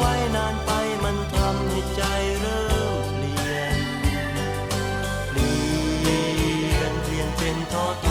ไว้นานไปมันทำให้ใจเริ่มเปลี่ยน เปลี่ยนเปลี่ยนเป็นท้อ